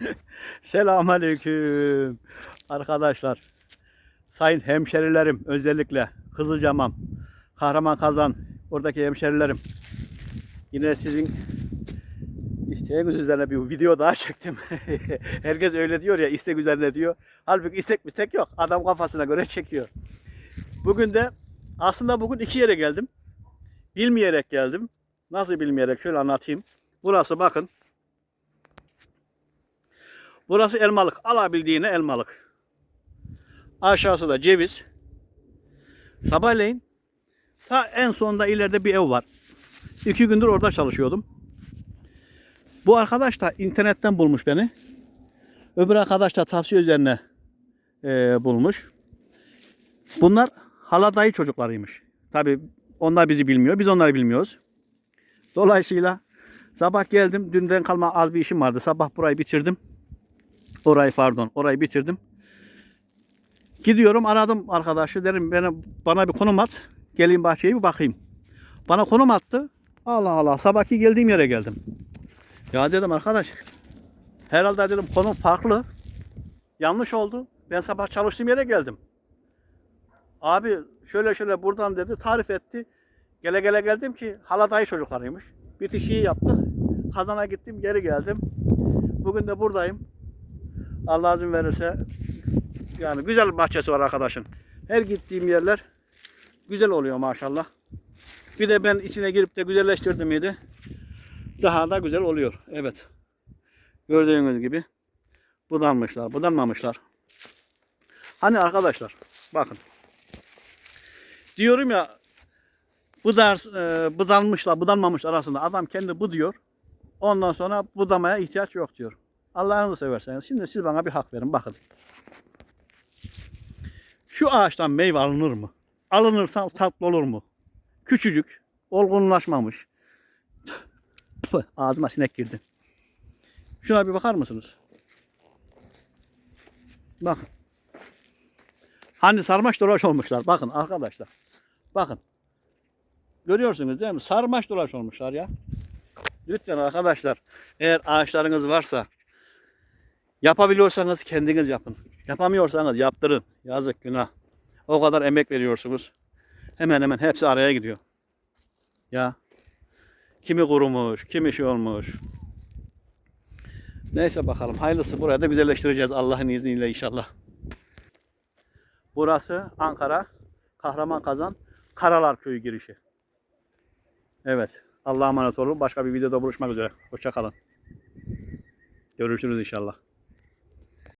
Selamünaleyküm arkadaşlar. Sayın hemşerilerim özellikle Kızılcamam, Kahraman Kazan oradaki hemşerilerim. Yine sizin isteğiniz üzerine bir video daha çektim. Herkes öyle diyor ya istek üzerine diyor. Halbuki istek istek yok. Adam kafasına göre çekiyor. Bugün de aslında bugün iki yere geldim. Bilmeyerek geldim. Nasıl bilmeyerek şöyle anlatayım. Burası bakın. Burası elmalık. Alabildiğine elmalık. Aşağısı da ceviz. Sabahleyin ta en sonunda ileride bir ev var. İki gündür orada çalışıyordum. Bu arkadaş da internetten bulmuş beni. Öbür arkadaş da tavsiye üzerine e, bulmuş. Bunlar hala dayı çocuklarıymış. Tabi onlar bizi bilmiyor. Biz onları bilmiyoruz. Dolayısıyla sabah geldim. Dünden kalma az bir işim vardı. Sabah burayı bitirdim. Orayı pardon. Orayı bitirdim. Gidiyorum aradım arkadaşı. Dedim bana, bana bir konum at. Geleyim bahçeye bir bakayım. Bana konum attı. Allah Allah. Sabahki geldiğim yere geldim. Ya dedim arkadaş. Herhalde dedim konum farklı. Yanlış oldu. Ben sabah çalıştığım yere geldim. Abi şöyle şöyle buradan dedi tarif etti. Gele gele geldim ki hala dayı çocuklarıymış. Bitişiği yaptık. Kazana gittim geri geldim. Bugün de buradayım. Allah izin verirse yani güzel bahçesi var arkadaşın. Her gittiğim yerler güzel oluyor maşallah. Bir de ben içine girip de güzelleştirdim miydi daha da güzel oluyor. Evet. Gördüğünüz gibi budanmışlar, budanmamışlar. Hani arkadaşlar bakın. Diyorum ya budar, e, budanmışlar, budanmamış arasında adam kendi buduyor. Ondan sonra budamaya ihtiyaç yok diyor. Allah'ınızı severseniz. Şimdi siz bana bir hak verin. Bakın. Şu ağaçtan meyve alınır mı? Alınırsa tatlı olur mu? Küçücük, olgunlaşmamış. Ağzıma sinek girdi. Şuna bir bakar mısınız? Bakın. Hani sarmaş dolaş olmuşlar. Bakın arkadaşlar. Bakın. Görüyorsunuz değil mi? Sarmaş dolaş olmuşlar ya. Lütfen arkadaşlar eğer ağaçlarınız varsa yapabiliyorsanız kendiniz yapın. Yapamıyorsanız yaptırın. Yazık günah. O kadar emek veriyorsunuz. Hemen hemen hepsi araya gidiyor. Ya. Kimi kurumuş, kimi şey olmuş. Neyse bakalım. Hayırlısı buraya da güzelleştireceğiz Allah'ın izniyle inşallah. Burası Ankara, Kahraman Kazan, Karalar Köyü girişi. Evet. Allah'a emanet olun. Başka bir videoda buluşmak üzere. Hoşça kalın. Görüşürüz inşallah.